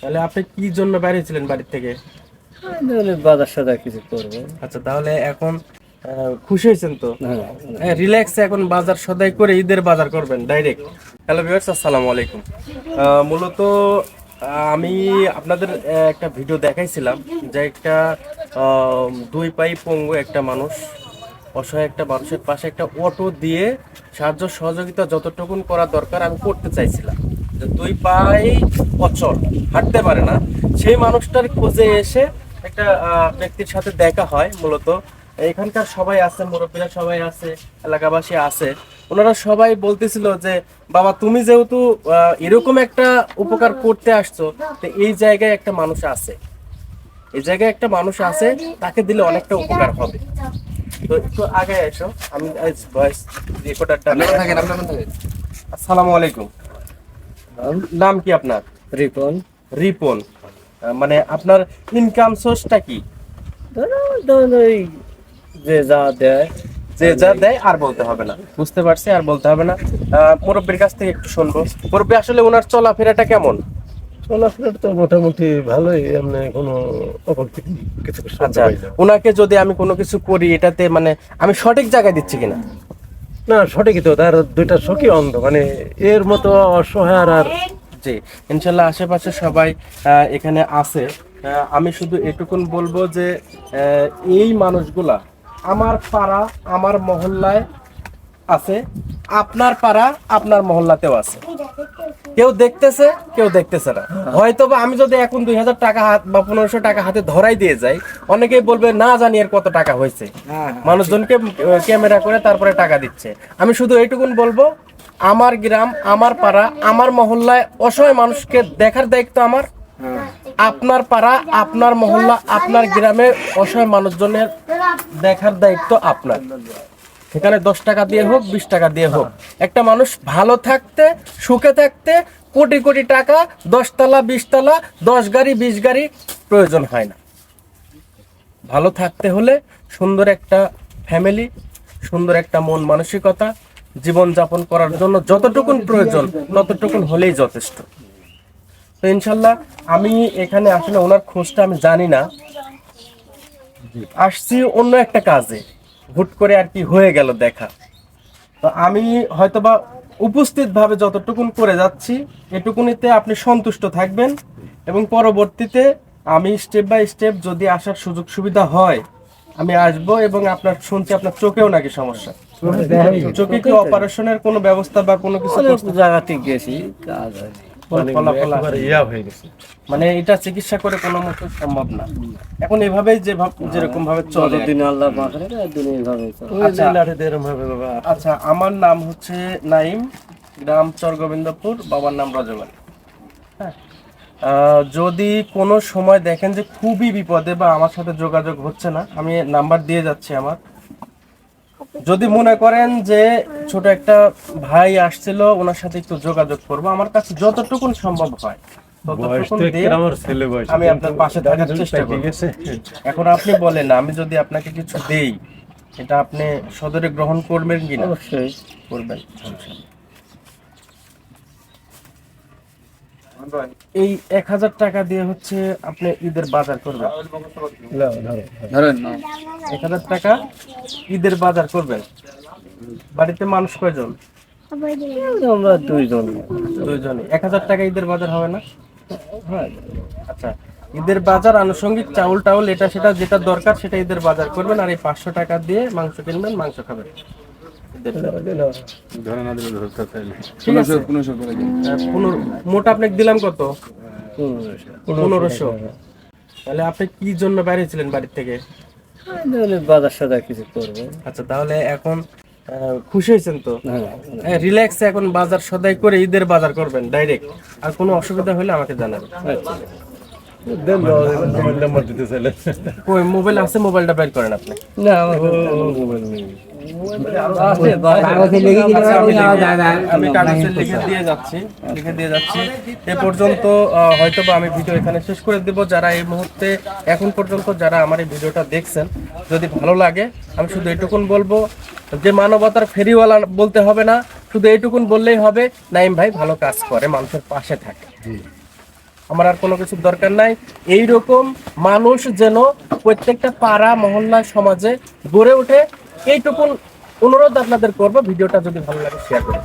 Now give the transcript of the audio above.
তাহলে আপনি কি জন্য বাইরে ছিলেন বাড়ির থেকে তাহলে বাজার সাজার কিছু করব। আচ্ছা তাহলে এখন খুশি হয়েছেন তো? হ্যাঁ রিল্যাক্স এখন বাজার সদাই করে ঈদের বাজার করবেন ডাইরেক্ট হ্যালো ভিউয়ার্স আসসালামু আলাইকুম। মূলত আমি আপনাদের একটা ভিডিও দেখাইছিলাম যে একটা দুই পাই পঙ্গু একটা মানুষ অসহায় একটা মানুষের পাশে একটা অটো দিয়ে সাহায্য সহযোগিতা যতটুকুন করা দরকার আমি করতে চাইছিলাম। যে দুই পাই অচল হাঁটতে পারে না। সেই মানুষটার খোঁজে এসে একটা ব্যক্তির সাথে দেখা হয় মূলত। এখানকার সবাই আছে মুরব্বীরা সবাই আছে এলাকাবাসী আছে। ওনারা সবাই বলতেছিল যে বাবা তুমি যেহেতু এরকম একটা উপকার করতে আসছো তো এই জায়গায় একটা মানুষ আছে। এই জায়গায় একটা মানুষ আছে তাকে দিলে অনেকটা উপকার হবে। তো একটু আগে এসো আমি ভয়েস রেকর্ডারটা আসসালামু আলাইকুম। নাম কি আপনার? রিপন। রিপন। মানে আপনার ইনকাম সোর্সটা কি? যে যা দেয় যে যা দেয়। আর বলতে হবে না। বুঝতে পারছি আর বলতে হবে না। মুরব্বীর কাছ থেকে একটু শুনব। মুরব্বী আসলে ওনার চলাফেরাটা কেমন? চলাফেরা তো মোটামুটি ভালোই এমনি কোনো কিছু আচ্ছা ওনাকে যদি আমি কোনো কিছু করি এটাতে মানে আমি সঠিক জায়গায় দিচ্ছি কিনা? না, সঠিকই তো, তার দুইটা সখী অন্ধ মানে এর মতো অসহায় আর জি, ইনশাল্লাহ আশেপাশে সবাই এখানে আছে। আমি শুধু এটুকুন বলব যে এই মানুষগুলা আমার পাড়া, আমার মহল্লায় আছে। আপনার পাড়া, আপনার মহল্লাতেও আছে। কেউ দেখতেছে কেউ দেখতেছে না। হয়তো বা আমি যদি এখন দুই হাজার টাকা হাত বা পনেরোশো টাকা হাতে ধরাই দিয়ে যাই অনেকেই বলবে না জানি এর কত টাকা হয়েছে। মানুষজনকে ক্যামেরা করে তারপরে টাকা দিচ্ছে। আমি শুধু এইটুকুন বলব আমার গ্রাম আমার পাড়া আমার মহল্লায় অসহায় মানুষকে দেখার দায়িত্ব আমার। আপনার পাড়া আপনার মহল্লা আপনার গ্রামে অসহায় মানুষজনের দেখার দায়িত্ব আপনার। সেখানে দশ টাকা দিয়ে হোক, বিশ টাকা দিয়ে হোক। একটা মানুষ ভালো থাকতে, সুখে থাকতে কোটি কোটি টাকা, দশতলা, বিশতলা, দশ গাড়ি, বিশ গাড়ি প্রয়োজন হয় না। ভালো থাকতে হলে সুন্দর একটা ফ্যামিলি সুন্দর একটা মন মানসিকতা, জীবন যাপন করার জন্য যতটুকুন প্রয়োজন, ততটুকুন হলেই যথেষ্ট। তো ইনশাল্লাহ আমি এখানে আসলে ওনার খোঁজটা আমি জানি না। আসছি অন্য একটা কাজে। হুট করে আর কি হয়ে গেল দেখা। তো আমি হয়তোবা উপস্থিত ভাবে যতটুকুন করে যাচ্ছি এটুকুনিতে আপনি সন্তুষ্ট থাকবেন এবং পরবর্তীতে আমি স্টেপ বাই স্টেপ যদি আসার সুযোগ সুবিধা হয় আমি আসব এবং আপনার শুনছি আপনার চোখেও নাকি সমস্যা। চোখে কি অপারেশনের কোনো ব্যবস্থা বা কোনো কিছু জায়গাতে গেছি কাজ হয়নি। মানে মানে এটা চিকিৎসা করে কোনো মতো সম্ভব না। এখন এভাবেই যে যেরকম ভাবে চলে আল্লাহ দিন ভাবে বাবা। আচ্ছা আমার নাম হচ্ছে নাইম গ্রাম চরগোবিন্দপুর বাবার নাম রজমান হ্যাঁ। আহ, যদি কোনো সময় দেখেন যে খুবই বিপদে বা আমার সাথে যোগাযোগ হচ্ছে না আমি নাম্বার দিয়ে যাচ্ছি আমার। যদি মনে করেন যে ছোট একটা ভাই আসছিল ওনার সাথে একটু যোগাযোগ করব। আমার কাছে যতটুকু সম্ভব হয় আমি আপনার পাশে থাকার চেষ্টা ঠিক করব। আছে এখন আপনি বলেন আমি যদি আপনাকে কিছু দেই এটা আপনি সদরে গ্রহণ করবেন কিনা? অবশ্যই। করবেন এই এক হাজার টাকা দিয়ে হচ্ছে আপনি ঈদের বাজার করবেন। লাও, ধরো। এক হাজার টাকা ঈদের বাজার করবেন। বাড়িতে মানুষ কয়জন? আমরা দুইজন। দুইজনে এক হাজার টাকা ঈদের বাজার হবে না? আচ্ছা ঈদের বাজার আনুষঙ্গিক চাউল টাউল এটা সেটা যেটা দরকার সেটা ঈদের বাজার করবেন আর এই পাঁচশো টাকা দিয়ে মাংস কিনবেন মাংস খাবেন। মোটা আপনাকে দিলাম কত পনেরোশো তাহলে আপনি কি জন্য বেরিয়েছিলেন বাড়ির থেকে বাজার সাজার কিছু করব আচ্ছা তাহলে এখন খুশি হয়েছেন তো রিল্যাক্স এখন বাজার সদাই করে ঈদের বাজার করবেন ডাইরেক্ট আর কোনো অসুবিধা হলে আমাকে জানাবেন দেন মোবাইল নাম্বার দিতে চাইলে। ওই মোবাইল আছে মোবাইলটা বের করেন আপনি। না আমার মোবাইল নেই। আচ্ছা, আমি কাগজে লিখে দিয়ে যাচ্ছি লিখে দিয়ে যাচ্ছি। এ পর্যন্ত হয়তো বা আমি ভিডিও এখানে শেষ করে দেব। যারা এই মুহূর্তে এখন পর্যন্ত যারা আমার এই ভিডিওটা দেখছেন যদি ভালো লাগে আমি শুধু এটুকুন বলব যে মানবতার ফেরিওয়ালা বলতে হবে না শুধু এইটুকুন বললেই হবে নাইম ভাই ভালো কাজ করে মানুষের পাশে থাকে। আমার আর কোনো কিছুর দরকার নাই এই রকম মানুষ যেন প্রত্যেকটা পাড়া, মহল্লা, সমাজে গড়ে ওঠে, এইটুকুন অনুরোধ আপনাদের করব ভিডিওটা যদি ভালো লাগে শেয়ার করে।